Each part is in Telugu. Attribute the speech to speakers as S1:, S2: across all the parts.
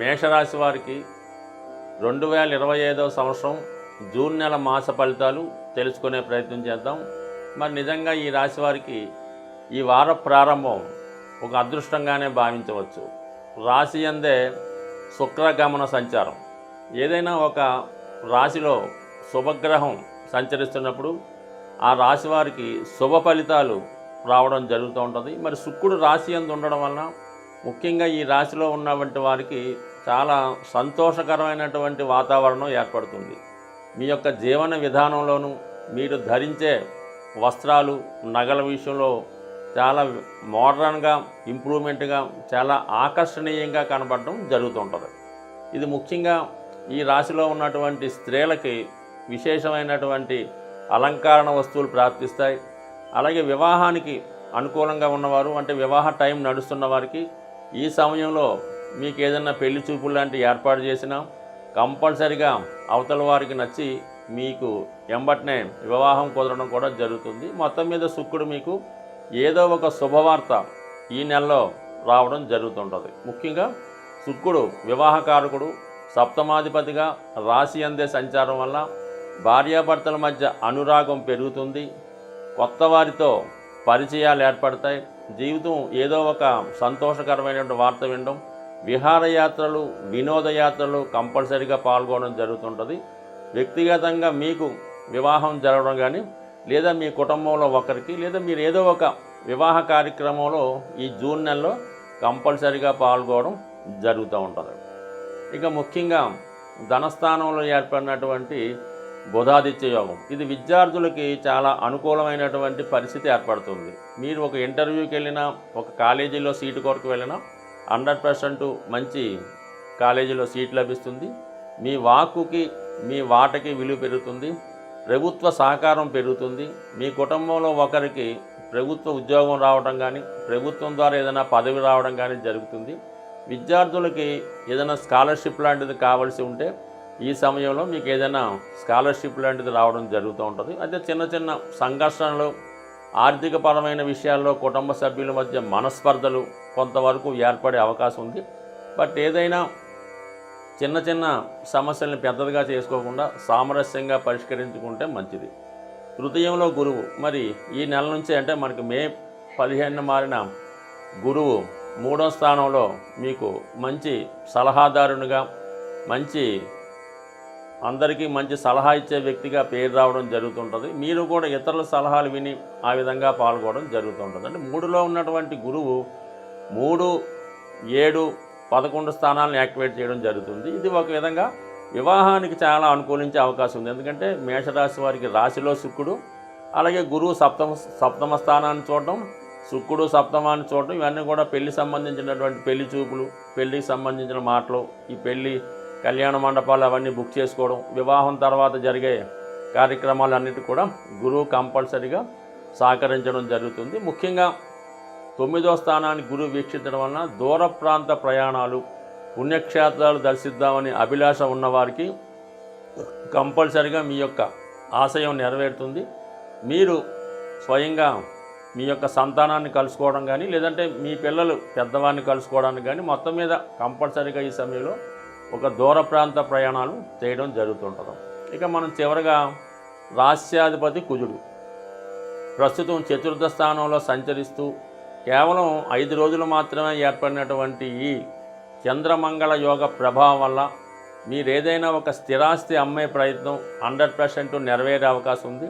S1: మేషరాశి వారికి రెండు వేల ఇరవై ఐదవ సంవత్సరం జూన్ నెల మాస ఫలితాలు తెలుసుకునే ప్రయత్నం చేద్దాం. మరి నిజంగా ఈ రాశి వారికి ఈ వార ప్రారంభం ఒక అదృష్టంగానే భావించవచ్చు. రాశి అందే శుక్రగమన సంచారం. ఏదైనా ఒక రాశిలో శుభగ్రహం సంచరిస్తున్నప్పుడు ఆ రాశి వారికి శుభ ఫలితాలు రావడం జరుగుతూ ఉంటుంది. మరి శుక్రుడు రాశి అందు ఉండడం వలన ముఖ్యంగా ఈ రాశిలో ఉన్నటువంటి వారికి చాలా సంతోషకరమైనటువంటి వాతావరణం ఏర్పడుతుంది. మీ యొక్క జీవన విధానంలోనూ మీరు ధరించే వస్త్రాలు నగల విషయంలో చాలా మోడర్న్గా ఇంప్రూవ్మెంట్గా చాలా ఆకర్షణీయంగా కనబడడం జరుగుతుంటుంది. ఇది ముఖ్యంగా ఈ రాశిలో ఉన్నటువంటి స్త్రీలకి విశేషమైనటువంటి అలంకరణ వస్తువులు ప్రాప్తిస్తాయి. అలాగే వివాహానికి అనుకూలంగా ఉన్నవారు అంటే వివాహ టైం నడుస్తున్న వారికి ఈ సమయంలో మీకు ఏదైనా పెళ్ళి చూపులు లాంటివి ఏర్పాటు చేసినా కంపల్సరిగా అవతల వారికి నచ్చి మీకు ఎంబట్నే వివాహం కుదరడం కూడా జరుగుతుంది. మొత్తం మీద శుక్రుడు మీకు ఏదో ఒక శుభవార్త ఈ నెలలో రావడం జరుగుతుంటుంది. ముఖ్యంగా శుక్రుడు వివాహకారకుడు సప్తమాధిపతిగా రాశి అందే సంచారం వల్ల భార్యాభర్తల మధ్య అనురాగం పెరుగుతుంది. కొత్త వారితో పరిచయాలు ఏర్పడతాయి. జీవితం ఏదో ఒక సంతోషకరమైనటువంటి వార్త వినడం విహారయాత్రలు వినోదయాత్రలు కంపల్సరీగా పాల్గొనడం జరుగుతుంటుంది. వ్యక్తిగతంగా మీకు వివాహం జరగడం కానీ లేదా మీ కుటుంబంలో ఒకరికి లేదా మీరు ఏదో ఒక వివాహ కార్యక్రమంలో ఈ జూన్ నెలలో కంపల్సరీగా పాల్గొనడం జరుగుతూ ఉంటుంది. ఇక ముఖ్యంగా ధనస్థానంలో ఏర్పడినటువంటి బుధాదిత్య యోగం. ఇది విద్యార్థులకి చాలా అనుకూలమైనటువంటి పరిస్థితి ఏర్పడుతుంది. మీరు ఒక ఇంటర్వ్యూకి వెళ్ళినా ఒక కాలేజీలో సీటు కొరకు వెళ్ళినా హండ్రెడ్ పర్సెంట్ మంచి కాలేజీలో సీట్ లభిస్తుంది. మీ వాక్కుకి మీ వాటకి విలువ పెరుగుతుంది. ప్రభుత్వ సహకారం పెరుగుతుంది. మీ కుటుంబంలో ఒకరికి ప్రభుత్వ ఉద్యోగం రావడం కానీ ప్రభుత్వం ద్వారా ఏదైనా పదవి రావడం కానీ జరుగుతుంది. విద్యార్థులకి ఏదైనా స్కాలర్షిప్ లాంటిది కావాల్సి ఉంటే ఈ సమయంలో మీకు ఏదైనా స్కాలర్షిప్ లాంటిది రావడం జరుగుతూ ఉంటుంది. అయితే చిన్న చిన్న సంఘర్షణలు ఆర్థికపరమైన విషయాల్లో కుటుంబ సభ్యుల మధ్య మనస్పర్ధలు కొంతవరకు ఏర్పడే అవకాశం ఉంది. బట్ ఏదైనా చిన్న చిన్న సమస్యల్ని పెద్దదిగా చేసుకోకుండా సామరస్యంగా పరిష్కరించుకుంటే మంచిది. తృతీయంలో గురువు. మరి ఈ నెల నుంచి అంటే మనకి మే పదిహేను మారిన గురువు మూడో స్థానంలో మీకు మంచి సలహాదారునిగా మంచి అందరికీ మంచి సలహా ఇచ్చే వ్యక్తిగా పేరు రావడం జరుగుతుంటుంది. మీరు కూడా ఇతరుల సలహాలు విని ఆ విధంగా పాల్గొనడం జరుగుతుంటుంది. అంటే మూడులో ఉన్నటువంటి గురువు మూడు ఏడు పదకొండు స్థానాలను యాక్టివేట్ చేయడం జరుగుతుంది. ఇది ఒక విధంగా వివాహానికి చాలా అనుకూలించే అవకాశం ఉంది. ఎందుకంటే మేషరాశి వారికి రాశిలో శుక్రుడు అలాగే గురువు సప్తమ సప్తమ స్థానాన్ని చూడటం శుక్రుడు సప్తమాన్ని చూడటం ఇవన్నీ కూడా పెళ్ళి సంబంధించినటువంటి పెళ్ళి చూపులు పెళ్ళికి సంబంధించిన మాటలు ఈ పెళ్ళి కళ్యాణ మండపాలు అవన్నీ బుక్ చేసుకోవడం వివాహం తర్వాత జరిగే కార్యక్రమాలన్నిటి కూడా గురువు కంపల్సరీగా సహకరించడం జరుగుతుంది. ముఖ్యంగా తొమ్మిదో స్థానాన్ని గురువు వీక్షించడం వలన దూర ప్రాంత ప్రయాణాలు పుణ్యక్షేత్రాలు దర్శిద్దామని అభిలాష ఉన్నవారికి కంపల్సరిగా మీ యొక్క ఆశయం నెరవేరుతుంది. మీరు స్వయంగా మీ యొక్క సంతానాన్ని కలుసుకోవడం కానీ లేదంటే మీ పిల్లలు పెద్దవారిని కలుసుకోవడానికి కానీ మొత్తం మీద కంపల్సరీగా ఈ సమయంలో ఒక దూర ప్రాంత ప్రయాణాలు చేయడం జరుగుతుంటుంది. ఇక మనం చివరగా రాష్ట్రాధిపతి కుజుడు. ప్రస్తుతం చతుర్థ స్థానంలో సంచరిస్తూ కేవలం ఐదు రోజులు మాత్రమే ఏర్పడినటువంటి ఈ చంద్రమంగళ యోగ ప్రభావం వల్ల మీరు ఏదైనా ఒక స్థిరాస్తి అమ్మే ప్రయత్నం హండ్రెడ్ పర్సెంట్ నెరవేరే అవకాశం ఉంది.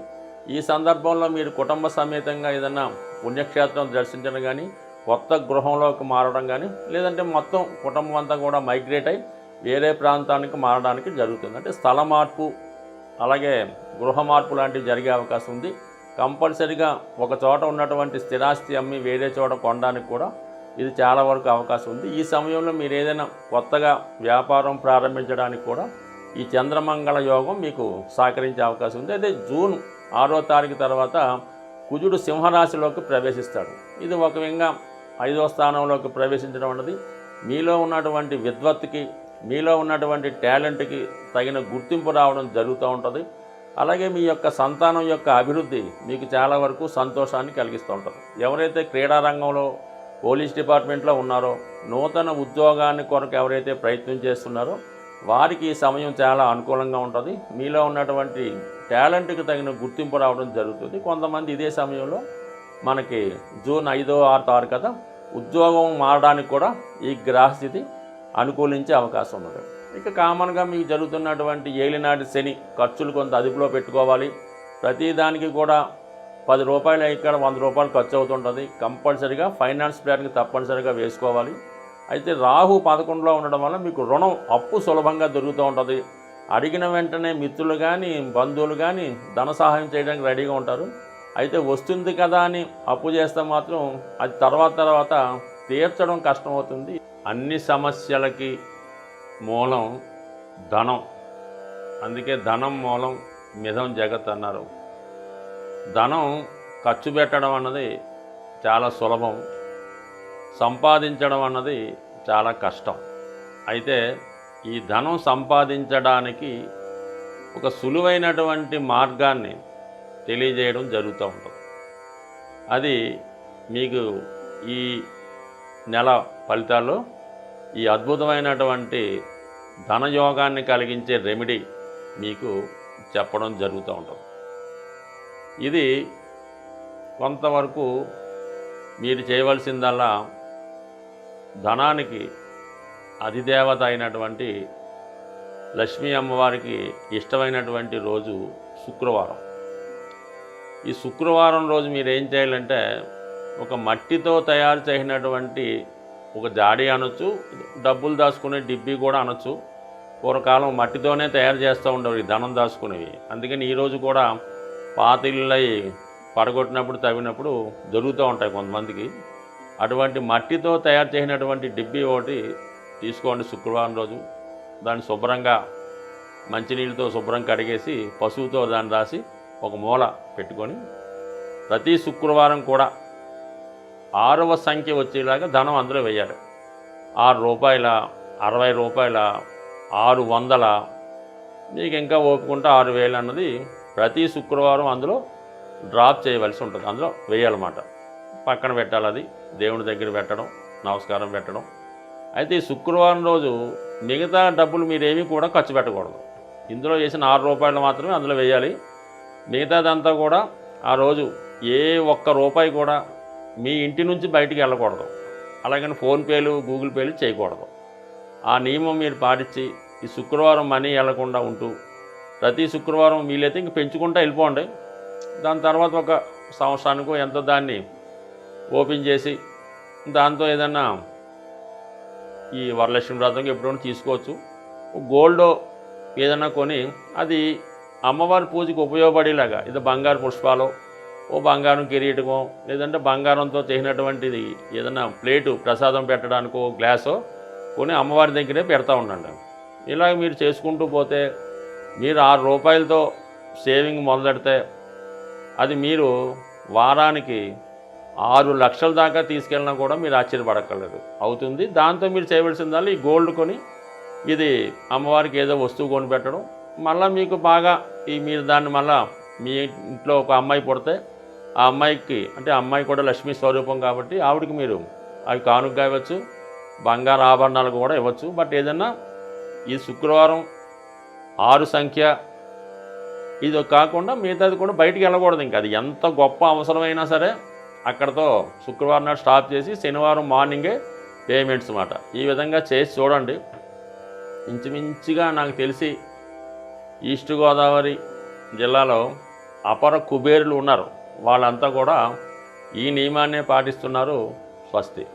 S1: ఈ సందర్భంలో మీరు కుటుంబ సమేతంగా ఏదైనా పుణ్యక్షేత్రం దర్శించడం కానీ కొత్త గృహంలోకి మారడం కానీ లేదంటే మొత్తం కుటుంబం అంతా కూడా మైగ్రేట్ అయి వేరే ప్రాంతానికి మారడానికి జరుగుతుంది. అంటే స్థల మార్పు అలాగే గృహ మార్పు లాంటివి జరిగే అవకాశం ఉంది. కంపల్సరిగా ఒక చోట ఉన్నటువంటి స్థిరాస్తి అమ్మి వేరే చోట కొనడానికి కూడా ఇది చాలా వరకు అవకాశం ఉంది. ఈ సమయంలో మీరు ఏదైనా కొత్తగా వ్యాపారం ప్రారంభించడానికి కూడా ఈ చంద్రమంగళ యోగం మీకు సహకరించే అవకాశం ఉంది. అయితే జూన్ ఆరో తారీఖు తర్వాత కుజుడు సింహరాశిలోకి ప్రవేశిస్తాడు. ఇది ఒక విధంగా ఐదో స్థానంలోకి ప్రవేశించడం అన్నది మీలో ఉన్నటువంటి విద్వత్తుకి మీలో ఉన్నటువంటి టాలెంట్కి తగిన గుర్తింపు రావడం జరుగుతూ ఉంటుంది. అలాగే మీ యొక్క సంతానం యొక్క అభివృద్ధి మీకు చాలా వరకు సంతోషాన్ని కలిగిస్తూ ఉంటుంది. ఎవరైతే క్రీడా రంగంలో పోలీస్ డిపార్ట్మెంట్లో ఉన్నారో నూతన ఉద్యోగాన్ని కొరకు ఎవరైతే ప్రయత్నం చేస్తున్నారో వారికి ఈ సమయం చాలా అనుకూలంగా ఉంటుంది. మీలో ఉన్నటువంటి టాలెంట్కి తగిన గుర్తింపు రావడం జరుగుతుంది. కొంతమంది ఇదే సమయంలో మనకి జూన్ ఐదో ఆరు తారు కదా ఉద్యోగం మారడానికి కూడా ఈ గ్రహస్థితి అనుకూలించే అవకాశం ఉన్నది. ఇక కామన్గా మీకు జరుగుతున్నటువంటి ఏలినాటి శని ఖర్చులు కొంత అదుపులో పెట్టుకోవాలి. ప్రతిదానికి కూడా పది రూపాయలు ఇక్కడ వంద రూపాయలు ఖర్చు అవుతుంటుంది. కంపల్సరీగా ఫైనాన్స్ ప్లాన్కి తప్పనిసరిగా వేసుకోవాలి. అయితే రాహు పదకొండులో ఉండడం వల్ల మీకు రుణం అప్పు సులభంగా దొరుకుతూ ఉంటుంది. అడిగిన వెంటనే మిత్రులు కానీ బంధువులు కానీ ధన సహాయం చేయడానికి రెడీగా ఉంటారు. అయితే వస్తుంది కదా అని అప్పు చేస్తే మాత్రం అది తర్వాత తర్వాత తీర్చడం కష్టమవుతుంది. అన్ని సమస్యలకి మూలం ధనం. అందుకే ధనం మూలం మిథం జగత్ అన్నారు. ధనం ఖర్చు పెట్టడం అన్నది చాలా సులభం. సంపాదించడం అన్నది చాలా కష్టం. అయితే ఈ ధనం సంపాదించడానికి ఒక సులువైనటువంటి మార్గాన్ని తెలియజేయడం జరుగుతూ ఉంటుంది. అది మీకు ఈ నెల ఫలితాల్లో ఈ అద్భుతమైనటువంటి ధనయోగాన్ని కలిగించే రెమెడీ మీకు చెప్పడం జరుగుతూ ఉంటుంది. ఇది కొంతవరకు మీరు చేయవలసిందల్లా ధనానికి అధిదేవత అయినటువంటి లక్ష్మీ అమ్మవారికి ఇష్టమైనటువంటి రోజు శుక్రవారం. ఈ శుక్రవారం రోజు మీరు ఏం చేయాలంటే ఒక మట్టితో తయారు చేసినటువంటి ఒక జాడి అనొచ్చు డబ్బులు దాచుకునే డిబ్బీ కూడా అనొచ్చు. పూర్వకాలం మట్టితోనే తయారు చేస్తూ ఉండేవి ధనం దాచుకునేవి. అందుకని ఈరోజు కూడా పాత ఇళ్ళై పడగొట్టినప్పుడు తవ్వినప్పుడు దొరుకుతూ ఉంటాయి కొంతమందికి. అటువంటి మట్టితో తయారు చేసినటువంటి డిబ్బీ ఒకటి తీసుకోండి శుక్రవారం రోజు. దాన్ని శుభ్రంగా మంచినీళ్ళతో శుభ్రం కడిగేసి పశువుతో దాన్ని రాసి ఒక మూల పెట్టుకొని ప్రతి శుక్రవారం కూడా ఆరవ సంఖ్య వచ్చేలాగా ధనం అందులో వేయాలి. ఆరు రూపాయల అరవై రూపాయల ఆరు వందల. మీకు ఇంకా ఓపుకుంటే ఆరు వేలు అన్నది ప్రతి శుక్రవారం అందులో డ్రాప్ చేయవలసి ఉంటుంది. అందులో వేయాలన్నమాట. పక్కన పెట్టాలి అది. దేవుని దగ్గర పెట్టడం నమస్కారం పెట్టడం. అయితే ఈ శుక్రవారం రోజు మిగతా డబ్బులు మీరేమీ కూడా ఖర్చు పెట్టకూడదు. ఇందులో వేసిన ఆరు రూపాయలు మాత్రమే అందులో వేయాలి. మిగతాదంతా కూడా ఆ రోజు ఏ ఒక్క రూపాయి కూడా మీ ఇంటి నుంచి బయటికి వెళ్ళకూడదు. అలాగని ఫోన్పేలు గూగుల్ పేలు చేయకూడదు. ఆ నియమం మీరు పాటించి ఈ శుక్రవారం మనీ వెళ్ళకుండా ఉంటూ ప్రతి శుక్రవారం వీలైతే ఇంక పెంచుకుంటూ వెళ్ళిపోండి. దాని తర్వాత ఒక సంవత్సరానికి ఎంతో దాన్ని ఓపెన్ చేసి దాంతో ఏదన్నా ఈ వరలక్ష్మి వ్రతం ఎప్పుడైనా తీసుకోవచ్చు. గోల్డ్ ఏదైనా కొని అది అమ్మవారి పూజకు ఉపయోగపడేలాగా ఇది బంగారు పుష్పాలు ఓ బంగారం కిరీటమో లేదంటే బంగారంతో చేసినటువంటిది ఏదైనా ప్లేటు ప్రసాదం పెట్టడానికో గ్లాసో కొని అమ్మవారి దగ్గరే పెడతా ఉండండి. ఇలాగ మీరు చేసుకుంటూ పోతే మీరు ఆరు రూపాయలతో సేవింగ్ మొదలెడితే అది మీరు వారానికి ఆరు లక్షల దాకా తీసుకెళ్ళినా కూడా మీరు ఆశ్చర్యపడక్కర్లేదు. అవుతుంది. దాంతో మీరు చేయవలసిందల్లా ఈ గోల్డ్ కొని ఇది అమ్మవారికి ఏదో వస్తువు కొని పెట్టడం. మళ్ళీ మీకు బాగా ఈ మీరు దాన్ని మళ్ళీ మీ ఇంట్లో ఒక అమ్మాయి పుడితే ఆ అమ్మాయికి అంటే అమ్మాయి కూడా లక్ష్మీ స్వరూపం కాబట్టి ఆవిడకి మీరు అవి కానుగ్గా ఇవ్వచ్చు బంగారు ఆభరణాలు కూడా ఇవ్వచ్చు. బట్ ఏదన్నా ఈ శుక్రవారం ఆరు సంఖ్య ఇది కాకుండా మిగతాది కూడా బయటికి వెళ్ళకూడదు ఇంకా. అది ఎంత గొప్ప అవసరమైనా సరే అక్కడతో శుక్రవారం నాడు స్టాప్ చేసి శనివారం మార్నింగే పేమెంట్స్ అన్నమాట. ఈ విధంగా చేసి చూడండి. ఇంచుమించుగా నాకు తెలిసి ఈస్ట్ గోదావరి జిల్లాలో అపర కుబేరులు ఉన్నారు. వాళ్ళంతా కూడా ఈ నియమాన్నే పాటిస్తున్నారు స్వస్తి